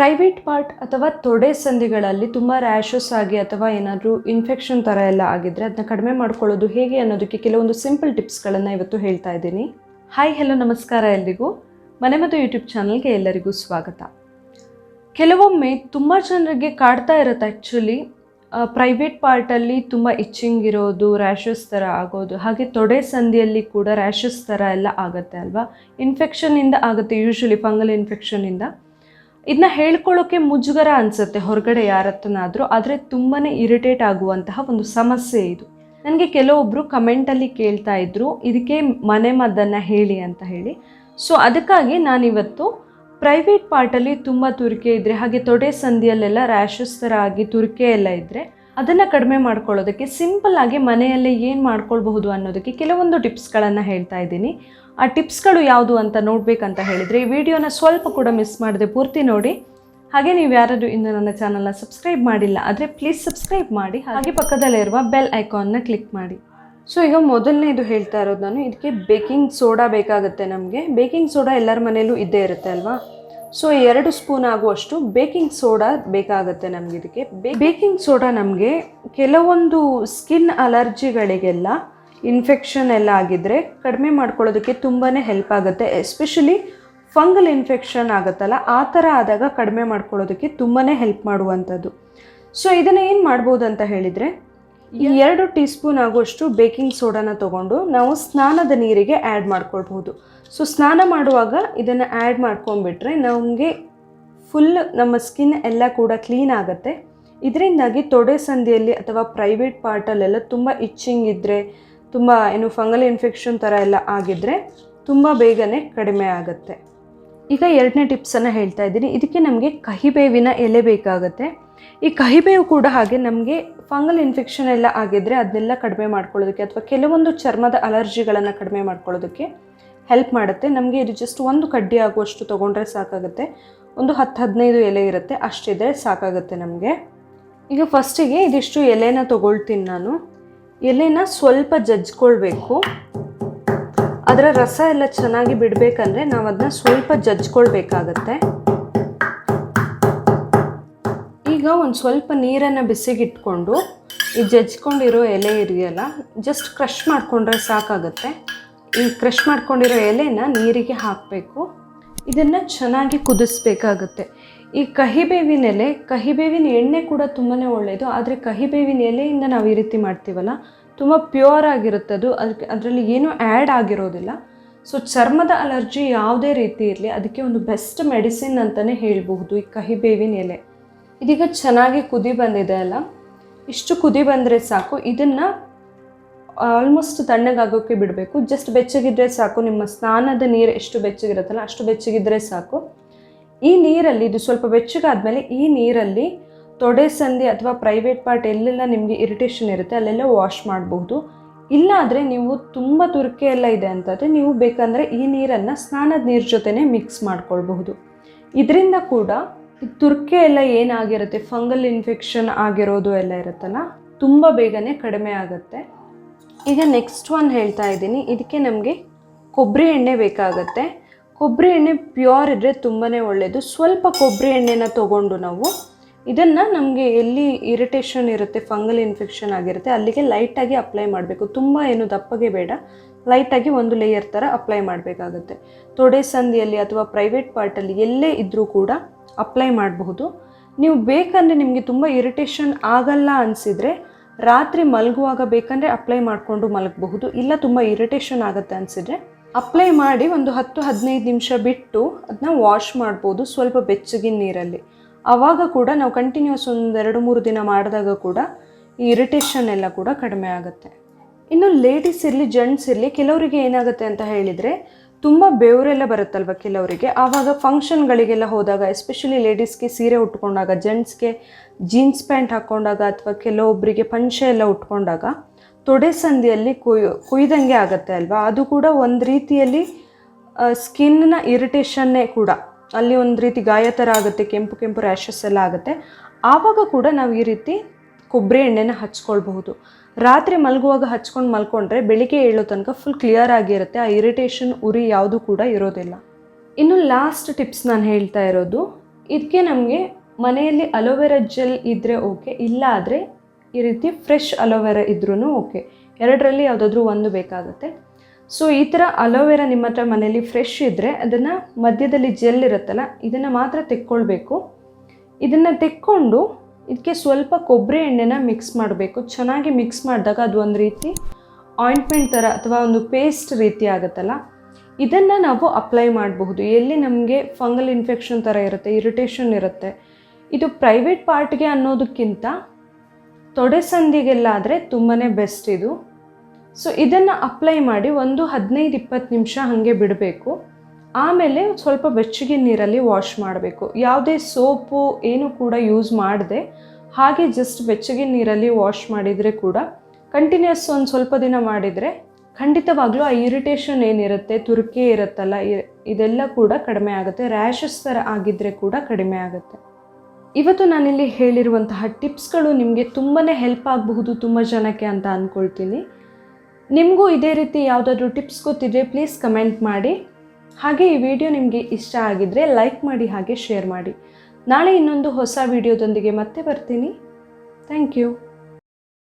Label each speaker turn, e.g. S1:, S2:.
S1: Private part ಅಥವಾ ತೊಡೆ ಸಂಧಿಗಳಲ್ಲಿ ತುಂಬ ರ್ಯಾಷಸ್ ಆಗಿ ಅಥವಾ ಏನಾದರೂ ಇನ್ಫೆಕ್ಷನ್ ಥರ ಎಲ್ಲ ಆಗಿದ್ದರೆ ಅದನ್ನ ಕಡಿಮೆ ಮಾಡ್ಕೊಳ್ಳೋದು ಹೇಗೆ ಅನ್ನೋದಕ್ಕೆ ಕೆಲವೊಂದು ಸಿಂಪಲ್ ಟಿಪ್ಸ್ಗಳನ್ನು ಇವತ್ತು ಹೇಳ್ತಾ ಇದ್ದೀನಿ. ಹಾಯ್ ಹೆಲೋ ನಮಸ್ಕಾರ ಎಲ್ರಿಗೂ. ಮನೆ ಮತ್ತು ಯೂಟ್ಯೂಬ್ ಚಾನಲ್ಗೆ ಎಲ್ಲರಿಗೂ ಸ್ವಾಗತ. ಕೆಲವೊಮ್ಮೆ ತುಂಬ ಜನರಿಗೆ ಕಾಡ್ತಾ ಇರುತ್ತೆ ಆ್ಯಕ್ಚುಲಿ ಪ್ರೈವೇಟ್ ಪಾರ್ಟಲ್ಲಿ ತುಂಬ ಇಚ್ಚಿಂಗ್ ಇರೋದು, ರ್ಯಾಷಸ್ ಥರ ಆಗೋದು, ಹಾಗೆ ತೊಡೆ ಸಂಧಿಯಲ್ಲಿ ಕೂಡ ರ್ಯಾಷಸ್ ಥರ ಎಲ್ಲ ಆಗುತ್ತೆ ಅಲ್ವಾ? ಇನ್ಫೆಕ್ಷನಿಂದ ಆಗುತ್ತೆ ಯೂಶ್ವಲಿ ಫಂಗಲ್ ಇನ್ಫೆಕ್ಷನ್ನಿಂದ ಇದನ್ನ ಹೇಳ್ಕೊಳ್ಳೋಕೆ ಮುಜುಗರ ಅನಿಸುತ್ತೆ ಹೊರಗಡೆ ಯಾರತ್ತನಾದರೂ ಆದರೆ ತುಂಬಾ ಇರಿಟೇಟ್ ಆಗುವಂತಹ ಒಂದು ಸಮಸ್ಯೆ ಇದು. ನನಗೆ ಕೆಲವೊಬ್ಬರು ಕಮೆಂಟಲ್ಲಿ ಕೇಳ್ತಾ ಇದ್ರು, ಇದಕ್ಕೆ ಮನೆ ಮದ್ದನ್ನು ಹೇಳಿ ಅಂತ ಹೇಳಿ. ಸೊ ಅದಕ್ಕಾಗಿ ನಾನಿವತ್ತು ಪ್ರೈವೇಟ್ ಪಾರ್ಟಲ್ಲಿ ತುಂಬ ತುರಿಕೆ ಇದ್ದರೆ ಹಾಗೆ ತೊಡೆ ಸಂಧಿಯಲ್ಲೆಲ್ಲ ರ್ಯಾಷಸ್ ಥರ ಆಗಿ ತುರಿಕೆ ಎಲ್ಲ ಇದ್ದರೆ ಅದನ್ನು ಕಡಿಮೆ ಮಾಡ್ಕೊಳ್ಳೋದಕ್ಕೆ ಸಿಂಪಲ್ ಆಗಿ ಮನೆಯಲ್ಲೇ ಏನು ಮಾಡ್ಕೊಳ್ಬಹುದು ಅನ್ನೋದಕ್ಕೆ ಕೆಲವೊಂದು ಟಿಪ್ಸ್ಗಳನ್ನು ಹೇಳ್ತಾ ಇದ್ದೀನಿ. ಆ ಟಿಪ್ಸ್ಗಳು ಯಾವುದು ಅಂತ ನೋಡಬೇಕಂತ ಹೇಳಿದರೆ ಈ ವಿಡಿಯೋನ ಸ್ವಲ್ಪ ಕೂಡ ಮಿಸ್ ಮಾಡದೆ ಪೂರ್ತಿ ನೋಡಿ. ಹಾಗೆ ನೀವು ಯಾರಾದರೂ ಇನ್ನು ನನ್ನ ಚಾನಲ್ನ ಸಬ್ಸ್ಕ್ರೈಬ್ ಮಾಡಿಲ್ಲ ಆದರೆ ಪ್ಲೀಸ್ ಸಬ್ಸ್ಕ್ರೈಬ್ ಮಾಡಿ. ಹಾಗೆ ಪಕ್ಕದಲ್ಲಿರುವ ಬೆಲ್ ಐಕಾನ್ನ ಕ್ಲಿಕ್ ಮಾಡಿ. ಸೊ, ಈಗ ಮೊದಲನೇದು ಹೇಳ್ತಾ ಇರೋದು ನಾನು, ಇದಕ್ಕೆ ಬೇಕಿಂಗ್ ಸೋಡಾ ಬೇಕಾಗುತ್ತೆ ನಮಗೆ. ಬೇಕಿಂಗ್ ಸೋಡಾ ಎಲ್ಲರ ಮನೆಯಲ್ಲೂ ಇದ್ದೇ ಇರುತ್ತೆ ಅಲ್ವಾ? ಸೊ ಎರಡು ಸ್ಪೂನ್ ಆಗುವಷ್ಟು ಬೇಕಿಂಗ್ ಸೋಡಾ ಬೇಕಾಗುತ್ತೆ ನಮಗೆ ಇದಕ್ಕೆ. ಬೇಕಿಂಗ್ ಸೋಡಾ ನಮಗೆ ಕೆಲವೊಂದು ಸ್ಕಿನ್ ಅಲರ್ಜಿಗಳಿಗೆಲ್ಲ ಇನ್ಫೆಕ್ಷನ್ ಎಲ್ಲ ಆಗಿದ್ದರೆ ಕಡಿಮೆ ಮಾಡ್ಕೊಳ್ಳೋದಕ್ಕೆ ತುಂಬಾ ಹೆಲ್ಪ್ ಆಗುತ್ತೆ. ಎಸ್ಪೆಷಲಿ ಫಂಗಲ್ ಇನ್ಫೆಕ್ಷನ್ ಆಗುತ್ತಲ್ಲ ಆ ಥರ ಆದಾಗ ಕಡಿಮೆ ಮಾಡ್ಕೊಳ್ಳೋದಕ್ಕೆ ತುಂಬಾ ಹೆಲ್ಪ್ ಮಾಡುವಂಥದ್ದು. ಸೊ ಇದನ್ನು ಏನು ಮಾಡ್ಬೋದು ಅಂತ ಹೇಳಿದರೆ ಎರಡು ಟೀ ಸ್ಪೂನ್ ಆಗುವಷ್ಟು ಬೇಕಿಂಗ್ ಸೋಡಾನ ತೊಗೊಂಡು ನಾವು ಸ್ನಾನದ ನೀರಿಗೆ ಆ್ಯಡ್ ಮಾಡ್ಕೊಳ್ಬಹುದು. ಸೊ ಸ್ನಾನ ಮಾಡುವಾಗ ಇದನ್ನು ಆ್ಯಡ್ ಮಾಡ್ಕೊಂಬಿಟ್ರೆ ನಮಗೆ ಫುಲ್ ನಮ್ಮ ಸ್ಕಿನ್ ಎಲ್ಲ ಕೂಡ ಕ್ಲೀನ್ ಆಗುತ್ತೆ. ಇದರಿಂದಾಗಿ ತೊಡೆ ಸಂಧಿಯಲ್ಲಿ ಅಥವಾ ಪ್ರೈವೇಟ್ ಪಾರ್ಟಲ್ಲೆಲ್ಲ ತುಂಬ ಇಚ್ಚಿಂಗ್ ಇದ್ದರೆ ತುಂಬ ಏನು ಫಂಗಲ್ ಇನ್ಫೆಕ್ಷನ್ ಥರ ಎಲ್ಲ ಆಗಿದ್ದರೆ ತುಂಬ ಬೇಗನೆ ಕಡಿಮೆ ಆಗುತ್ತೆ. ಈಗ ಎರಡನೇ ಟಿಪ್ಸನ್ನು ಹೇಳ್ತಾ ಇದ್ದೀನಿ. ಇದಕ್ಕೆ ನಮಗೆ ಕಹಿಬೇವಿನ ಎಲೆ ಬೇಕಾಗುತ್ತೆ. ಈ ಕಹಿಬೇವು ಕೂಡ ಹಾಗೆ ನಮಗೆ ಫಂಗಲ್ ಇನ್ಫೆಕ್ಷನ್ ಎಲ್ಲ ಆಗಿದ್ದರೆ ಅದನ್ನೆಲ್ಲ ಕಡಿಮೆ ಮಾಡ್ಕೊಳ್ಳೋದಕ್ಕೆ ಅಥವಾ ಕೆಲವೊಂದು ಚರ್ಮದ ಅಲರ್ಜಿಗಳನ್ನು ಕಡಿಮೆ ಮಾಡ್ಕೊಳ್ಳೋದಕ್ಕೆ ಹೆಲ್ಪ್ ಮಾಡುತ್ತೆ. ನಮಗೆ ಇದು ಜಸ್ಟ್ ಒಂದು ಕಡ್ಡಿ ಆಗುವಷ್ಟು ತೊಗೊಂಡ್ರೆ ಸಾಕಾಗುತ್ತೆ. ಒಂದು ಹತ್ತು ಹದಿನೈದು ಎಲೆ ಇರುತ್ತೆ. ಅಷ್ಟಿದ್ರೆ ಸಾಕಾಗುತ್ತೆ ನಮಗೆ. ಈಗ ಫಸ್ಟಿಗೆ ಇದಿಷ್ಟು ಎಲೆನ ತೊಗೊಳ್ತೀನಿ ನಾನು. ಎಲೆನ ಸ್ವಲ್ಪ ಜಜ್ಕೊಳ್ಬೇಕು. ಅದರ ರಸ ಎಲ್ಲ ಚೆನ್ನಾಗಿ ಬಿಡಬೇಕಂದ್ರೆ ನಾವು ಅದನ್ನ ಸ್ವಲ್ಪ ಜಜ್ಕೊಳ್ಬೇಕಾಗತ್ತೆ. ಈಗ ಒಂದು ಸ್ವಲ್ಪ ನೀರನ್ನು ಬಿಸಿಗಿಟ್ಕೊಂಡು, ಈ ಜಜ್ಕೊಂಡಿರೋ ಎಲೆ ಇದೆಯಲ್ಲ ಜಸ್ಟ್ ಕ್ರಷ್ ಮಾಡಿಕೊಂಡ್ರೆ ಸಾಕಾಗುತ್ತೆ. ಈ ಕ್ರಶ್ ಮಾಡ್ಕೊಂಡಿರೋ ಎಲೆನ ನೀರಿಗೆ ಹಾಕಬೇಕು. ಇದನ್ನು ಚೆನ್ನಾಗಿ ಕುದಿಸ್ಬೇಕಾಗುತ್ತೆ. ಈ ಕಹಿಬೇವಿನ ಎಲೆ, ಕಹಿಬೇವಿನ ಎಣ್ಣೆ ಕೂಡ ತುಂಬಾ ಒಳ್ಳೆಯದು ಆದರೆ ಕಹಿಬೇವಿನ ಎಲೆಯಿಂದ ನಾವು ಈ ರೀತಿ ಮಾಡ್ತೀವಲ್ಲ, ತುಂಬ ಪ್ಯೂರ್ ಆಗಿರುತ್ತೆ ಅದು. ಅದಕ್ಕೆ ಅದರಲ್ಲಿ ಏನೂ ಆ್ಯಡ್ ಆಗಿರೋದಿಲ್ಲ. ಸೊ ಚರ್ಮದ ಅಲರ್ಜಿ ಯಾವುದೇ ರೀತಿ ಇರಲಿ, ಅದಕ್ಕೆ ಒಂದು ಬೆಸ್ಟ್ ಮೆಡಿಸಿನ್ ಅಂತಲೇ ಹೇಳಬಹುದು ಈ ಕಹಿಬೇವಿನ ಎಲೆ. ಇದೀಗ ಚೆನ್ನಾಗಿ ಕುದಿ ಬಂದಿದೆ ಅಲ್ಲ. ಇಷ್ಟು ಕುದಿ ಬಂದರೆ ಸಾಕು. ಇದನ್ನು ಆಲ್ಮೋಸ್ಟ್ ತಣ್ಣಗಾಗೋಕ್ಕೆ ಬಿಡಬೇಕು. ಜಸ್ಟ್ ಬೆಚ್ಚಗಿದ್ರೆ ಸಾಕು, ನಿಮ್ಮ ಸ್ನಾನದ ನೀರು ಎಷ್ಟು ಬೆಚ್ಚಗಿರುತ್ತಲ್ಲ ಅಷ್ಟು ಬೆಚ್ಚಗಿದ್ರೆ ಸಾಕು. ಈ ನೀರಲ್ಲಿ, ಇದು ಸ್ವಲ್ಪ ಬೆಚ್ಚಗಾದಮೇಲೆ ಈ ನೀರಲ್ಲಿ ತೊಡೆ ಸಂಧಿ ಅಥವಾ ಪ್ರೈವೇಟ್ ಪಾರ್ಟ್ ಎಲ್ಲೆಲ್ಲ ನಿಮಗೆ ಇರಿಟೇಷನ್ ಇರುತ್ತೆ, ಅಲ್ಲೆಲ್ಲ ವಾಶ್ ಮಾಡಬಹುದು. ಇಲ್ಲಾದರೆ ನೀವು ತುಂಬ ತುರ್ಕೆ ಎಲ್ಲ ಇದೆ ಅಂತಂದರೆ ನೀವು ಬೇಕಂದರೆ ಈ ನೀರನ್ನು ಸ್ನಾನದ ನೀರು ಜೊತೆನೇ ಮಿಕ್ಸ್ ಮಾಡ್ಕೊಳ್ಬಹುದು. ಇದರಿಂದ ಕೂಡ ತುರ್ಕೆ ಎಲ್ಲ ಏನಾಗಿರುತ್ತೆ ಫಂಗಲ್ ಇನ್ಫೆಕ್ಷನ್ ಆಗಿರೋದು ಎಲ್ಲ ಇರುತ್ತಲ್ಲ, ತುಂಬ ಬೇಗನೆ ಕಡಿಮೆ ಆಗುತ್ತೆ. ಈಗ ನೆಕ್ಸ್ಟ್ ಒನ್ ಹೇಳ್ತಾ ಇದ್ದೀನಿ. ಇದಕ್ಕೆ ನಮಗೆ ಕೊಬ್ಬರಿ ಎಣ್ಣೆ ಬೇಕಾಗತ್ತೆ. ಕೊಬ್ಬರಿ ಎಣ್ಣೆ ಪ್ಯೂರ್ ಇದ್ದರೆ ತುಂಬಾ ಒಳ್ಳೆಯದು ಸ್ವಲ್ಪ ಕೊಬ್ಬರಿ ಎಣ್ಣೆನ ತೊಗೊಂಡು ನಾವು ಇದನ್ನು ನಮಗೆ ಎಲ್ಲಿ ಇರಿಟೇಷನ್ ಇರುತ್ತೆ ಫಂಗಲ್ ಇನ್ಫೆಕ್ಷನ್ ಆಗಿರುತ್ತೆ, ಅಲ್ಲಿಗೆ ಲೈಟಾಗಿ ಅಪ್ಲೈ ಮಾಡಬೇಕು. ತುಂಬ ಏನು ದಪ್ಪಗೆ ಬೇಡ. ಲೈಟಾಗಿ ಒಂದು ಲೇಯರ್ ಥರ ಅಪ್ಲೈ ಮಾಡಬೇಕಾಗುತ್ತೆ. ತೊಡೆ ಸಂದಿಯಲ್ಲಿ ಅಥವಾ ಪ್ರೈವೇಟ್ ಪಾರ್ಟಲ್ಲಿ ಎಲ್ಲೇ ಇದ್ದರೂ ಕೂಡ ಅಪ್ಲೈ ಮಾಡಬಹುದು. ನೀವು ಬೇಕಂದರೆ ನಿಮಗೆ ತುಂಬ ಇರಿಟೇಷನ್ ಆಗಲ್ಲ ಅನಿಸಿದರೆ ರಾತ್ರಿ ಮಲಗುವಾಗ ಬೇಕಂದರೆ ಅಪ್ಲೈ ಮಾಡಿಕೊಂಡು ಮಲಗಬಹುದು. ಇಲ್ಲ ತುಂಬ ಇರಿಟೇಷನ್ ಆಗುತ್ತೆ ಅನಿಸಿದ್ರೆ ಅಪ್ಲೈ ಮಾಡಿ ಒಂದು ಹತ್ತು, ಹದಿನೈದು ನಿಮಿಷ ಬಿಟ್ಟು ಅದನ್ನ ವಾಶ್ ಮಾಡ್ಬೋದು ಸ್ವಲ್ಪ ಬೆಚ್ಚಗಿನ ನೀರಲ್ಲಿ. ಆವಾಗ ಕೂಡ ನಾವು ಕಂಟಿನ್ಯೂಸ್ ಒಂದು ಎರಡು, ಮೂರು ದಿನ ಮಾಡಿದಾಗ ಕೂಡ ಈ ಇರಿಟೇಷನ್ ಎಲ್ಲ ಕೂಡ ಕಡಿಮೆ ಆಗುತ್ತೆ. ಇನ್ನು ಲೇಡೀಸ್ ಇರಲಿ ಜೆಂಟ್ಸ್ ಇರಲಿ, ಕೆಲವರಿಗೆ ಏನಾಗುತ್ತೆ ಅಂತ ಹೇಳಿದರೆ ತುಂಬ ಬೆವರೆಲ್ಲ ಬರುತ್ತಲ್ವ ಕೆಲವರಿಗೆ? ಆವಾಗ ಫಂಕ್ಷನ್ಗಳಿಗೆಲ್ಲ ಹೋದಾಗ ಎಸ್ಪೆಷಲಿ ಲೇಡೀಸ್ಗೆ ಸೀರೆ ಉಟ್ಕೊಂಡಾಗ ಜೆಂಟ್ಸ್ಗೆ ಜೀನ್ಸ್ ಪ್ಯಾಂಟ್ ಹಾಕ್ಕೊಂಡಾಗ ಅಥವಾ ಕೆಲವೊಬ್ಬರಿಗೆ ಪಂಚೆ ಎಲ್ಲ ಉಟ್ಕೊಂಡಾಗ, ತೊಡೆ ಸಂದಿಯಲ್ಲಿ ಕುಯ್, ಕುಯ್ದಂಗೆ ಆಗುತ್ತೆ ಅಲ್ವಾ? ಅದು ಕೂಡ ಒಂದು ರೀತಿಯಲ್ಲಿ ಸ್ಕಿನ್ನ ಇರಿಟೇಷನ್ನೇ ಕೂಡ. ಅಲ್ಲಿ ಒಂದು ರೀತಿ ಗಾಯ ಥರ ಆಗುತ್ತೆ, ಕೆಂಪು ಕೆಂಪು ರ್ಯಾಷಸ್ ಎಲ್ಲ ಆಗುತ್ತೆ. ಆವಾಗ ಕೂಡ ನಾವು ಈ ರೀತಿ ಕೊಬ್ಬರಿ ಎಣ್ಣೆನ ಹಚ್ಕೊಳ್ಬಹುದು. ರಾತ್ರಿ ಮಲಗುವಾಗ ಹಚ್ಕೊಂಡು ಮಲ್ಕೊಂಡ್ರೆ ಬೆಳಿಗ್ಗೆ ಏಳೋ ತನಕ ಫುಲ್ ಕ್ಲಿಯರ್ ಆಗಿರುತ್ತೆ, ಆ ಇರಿಟೇಷನ್ ಉರಿ ಯಾವುದು ಕೂಡ ಇರೋದಿಲ್ಲ. ಇನ್ನು ಲಾಸ್ಟ್ ಟಿಪ್ಸ್ ನಾನು ಹೇಳ್ತಾ ಇರೋದು, ಇದಕ್ಕೆ ನಮಗೆ ಮನೆಯಲ್ಲಿ ಅಲೋವೆರಾ ಜೆಲ್ ಇದ್ದರೆ ಓಕೆ ಇಲ್ಲ ಆದರೆ ಈ ರೀತಿ ಫ್ರೆಶ್ ಅಲೋವೆರಾ ಇದ್ರೂ ಓಕೆ ಎರಡರಲ್ಲಿ ಯಾವುದಾದ್ರೂ ಒಂದು ಬೇಕಾಗುತ್ತೆ. ಸೊ ಈ ಥರ ಅಲೋವೆರಾ ನಿಮ್ಮ ಹತ್ರ ಮನೆಯಲ್ಲಿ ಫ್ರೆಶ್ ಇದ್ದರೆ ಅದನ್ನು ಮಧ್ಯದಲ್ಲಿ ಜೆಲ್ ಇರುತ್ತಲ್ಲ, ಇದನ್ನು ಮಾತ್ರ ತೆಕ್ಕೊಳ್ಬೇಕು. ಇದನ್ನು ತೆಕ್ಕೊಂಡು ಇದಕ್ಕೆ ಸ್ವಲ್ಪ ಕೊಬ್ಬರಿ ಎಣ್ಣೆನ ಮಿಕ್ಸ್ ಮಾಡಬೇಕು. ಚೆನ್ನಾಗಿ ಮಿಕ್ಸ್ ಮಾಡಿದಾಗ ಅದು ಒಂದು ರೀತಿ ಆಯಿಂಟ್ಮೆಂಟ್ ಥರ ಅಥವಾ ಒಂದು ಪೇಸ್ಟ್ ರೀತಿ ಆಗುತ್ತಲ್ಲ? ಇದನ್ನು ನಾವು ಅಪ್ಲೈ ಮಾಡಬಹುದು. ಎಲ್ಲಿ ನಮಗೆ ಫಂಗಲ್ ಇನ್ಫೆಕ್ಷನ್ ಥರ ಇರುತ್ತೆ ಇರಿಟೇಷನ್ ಇರುತ್ತೆ. ಇದು ಪ್ರೈವೇಟ್ ಪಾರ್ಟ್ಗೆ ಅನ್ನೋದಕ್ಕಿಂತ ತೊಡೆ ಸಂದಿಗೆಲ್ಲ ಆದರೆ ತುಂಬಾ ಬೆಸ್ಟ್ ಇದು. ಸೊ ಇದನ್ನು ಅಪ್ಲೈ ಮಾಡಿ ಒಂದು ಹದಿನೈದು ಇಪ್ಪತ್ತು ನಿಮಿಷ ಹಾಗೆ ಬಿಡಬೇಕು. ಆಮೇಲೆ ಸ್ವಲ್ಪ ಬೆಚ್ಚಗೆ ನೀರಲ್ಲಿ ವಾಶ್ ಮಾಡಬೇಕು. ಯಾವುದೇ ಸೋಪು ಏನು ಕೂಡ ಯೂಸ್ ಮಾಡದೆ, ಹಾಗೆ ಜಸ್ಟ್ ಬೆಚ್ಚಗೆ ನೀರಲ್ಲಿ ವಾಶ್ ಮಾಡಿದರೆ ಕೂಡ ಕಂಟಿನ್ಯೂಸ್ ಒಂದು ಸ್ವಲ್ಪ ದಿನ ಮಾಡಿದರೆ ಖಂಡಿತವಾಗ್ಲೂ ಆ ಇರಿಟೇಷನ್ ಏನಿರುತ್ತೆ, ತುರಿಕೆ ಇರುತ್ತಲ್ಲ ಇದೆಲ್ಲ ಕೂಡ ಕಡಿಮೆ ಆಗುತ್ತೆ. ರ್ಯಾಷಸ್ ಥರ ಆಗಿದ್ದರೆ ಕೂಡ ಕಡಿಮೆ ಆಗುತ್ತೆ. ಇವತ್ತು ನಾನಿಲ್ಲಿ ಹೇಳಿರುವಂತಹ ಟಿಪ್ಸ್ಗಳು ನಿಮಗೆ ತುಂಬಾ ಹೆಲ್ಪ್ ಆಗಬಹುದು ತುಂಬ ಜನಕ್ಕೆ ಅಂತ ಅಂದ್ಕೊಳ್ತೀನಿ ನಿಮಗೂ ಇದೇ ರೀತಿ ಯಾವುದಾದ್ರೂ ಟಿಪ್ಸ್ ಗೊತ್ತಿದ್ರೆ ಪ್ಲೀಸ್ ಕಮೆಂಟ್ ಮಾಡಿ. ಹಾಗೆ ಈ ವಿಡಿಯೋ ನಿಮಗೆ ಇಷ್ಟ ಆಗಿದ್ದರೆ ಲೈಕ್ ಮಾಡಿ ಹಾಗೆ ಶೇರ್ ಮಾಡಿ. ನಾಳೆ ಇನ್ನೊಂದು ಹೊಸ ವಿಡಿಯೋದೊಂದಿಗೆ ಮತ್ತೆ ಬರ್ತೀನಿ. Thank you.